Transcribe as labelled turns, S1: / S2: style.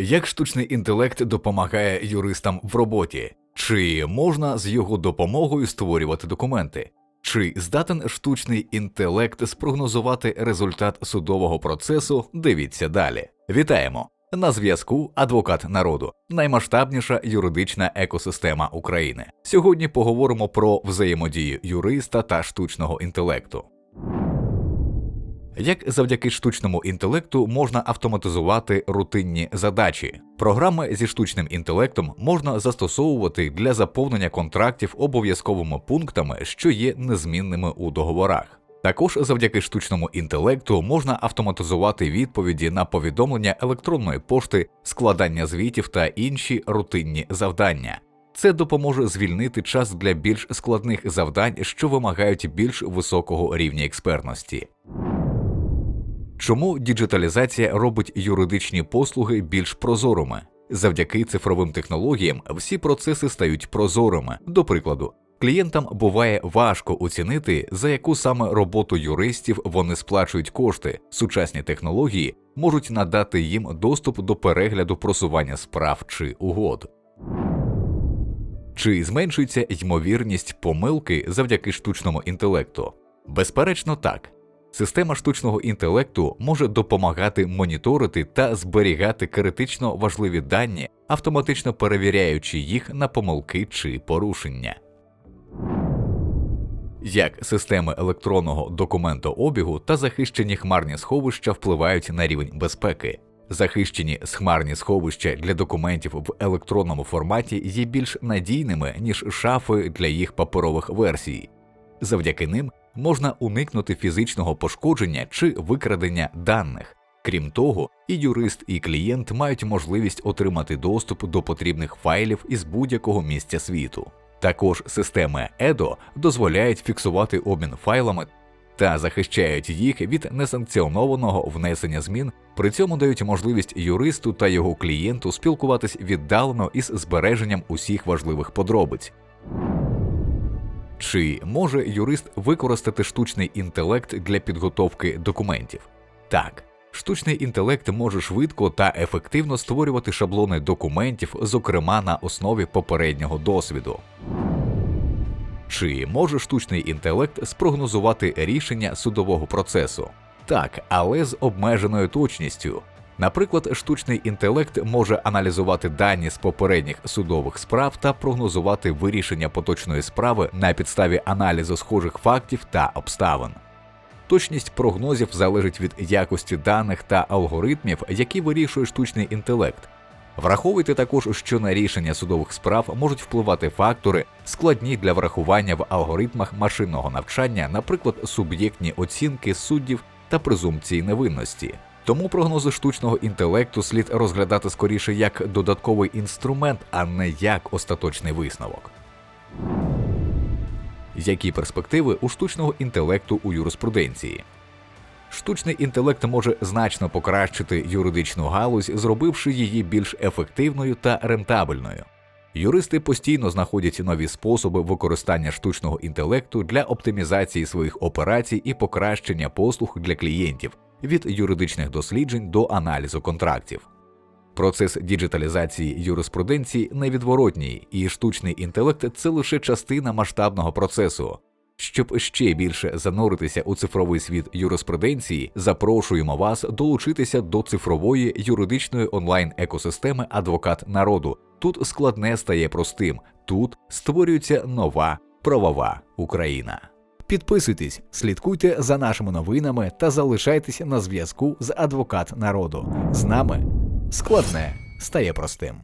S1: Як штучний інтелект допомагає юристам в роботі? Чи можна з його допомогою створювати документи? Чи здатен штучний інтелект спрогнозувати результат судового процесу? Дивіться далі. Вітаємо! На зв'язку адвокат народу, наймасштабніша юридична екосистема України. Сьогодні поговоримо про взаємодію юриста та штучного інтелекту. Як завдяки штучному інтелекту можна автоматизувати рутинні задачі? Програми зі штучним інтелектом можна застосовувати для заповнення контрактів обов'язковими пунктами, що є незмінними у договорах. Також завдяки штучному інтелекту можна автоматизувати відповіді на повідомлення електронної пошти, складання звітів та інші рутинні завдання. Це допоможе звільнити час для більш складних завдань, що вимагають більш високого рівня експертності. Чому діджиталізація робить юридичні послуги більш прозорими? Завдяки цифровим технологіям всі процеси стають прозорими. До прикладу, клієнтам буває важко оцінити, за яку саме роботу юристів вони сплачують кошти. Сучасні технології можуть надати їм доступ до перегляду просування справ чи угод. Чи зменшується ймовірність помилки завдяки штучному інтелекту? Безперечно, так. Система штучного інтелекту може допомагати моніторити та зберігати критично важливі дані, автоматично перевіряючи їх на помилки чи порушення. Як системи електронного документообігу та захищені хмарні сховища впливають на рівень безпеки. Захищені схмарні сховища для документів в електронному форматі є більш надійними, ніж шафи для їх паперових версій. Завдяки ним можна уникнути фізичного пошкодження чи викрадення даних. Крім того, і юрист, і клієнт мають можливість отримати доступ до потрібних файлів із будь-якого місця світу. Також системи EDO дозволяють фіксувати обмін файлами та захищають їх від несанкціонованого внесення змін, при цьому дають можливість юристу та його клієнту спілкуватись віддалено із збереженням усіх важливих подробиць. Чи може юрист використати штучний інтелект для підготовки документів? Так, штучний інтелект може швидко та ефективно створювати шаблони документів, зокрема на основі попереднього досвіду. Чи може штучний інтелект спрогнозувати рішення судового процесу? Так, але з обмеженою точністю. Наприклад, штучний інтелект може аналізувати дані з попередніх судових справ та прогнозувати вирішення поточної справи на підставі аналізу схожих фактів та обставин. Точність прогнозів залежить від якості даних та алгоритмів, які вирішує штучний інтелект. Враховуйте також, що на рішення судових справ можуть впливати фактори, складні для врахування в алгоритмах машинного навчання, наприклад, суб'єктні оцінки суддів та презумпції невинності. Тому прогнози штучного інтелекту слід розглядати скоріше як додатковий інструмент, а не як остаточний висновок. Які перспективи у штучного інтелекту у юриспруденції? Штучний інтелект може значно покращити юридичну галузь, зробивши її більш ефективною та рентабельною. Юристи постійно знаходять нові способи використання штучного інтелекту для оптимізації своїх операцій і покращення послуг для клієнтів від юридичних досліджень до аналізу контрактів. Процес діджиталізації юриспруденції невідворотній, і штучний інтелект це лише частина масштабного процесу. Щоб ще більше зануритися у цифровий світ юриспруденції, запрошуємо вас долучитися до цифрової юридичної онлайн екосистеми Адвокат народу. Тут складне стає простим, тут створюється нова правова Україна. Підписуйтесь, слідкуйте за нашими новинами та залишайтеся на зв'язку з адвокат народу. З нами складне стає простим.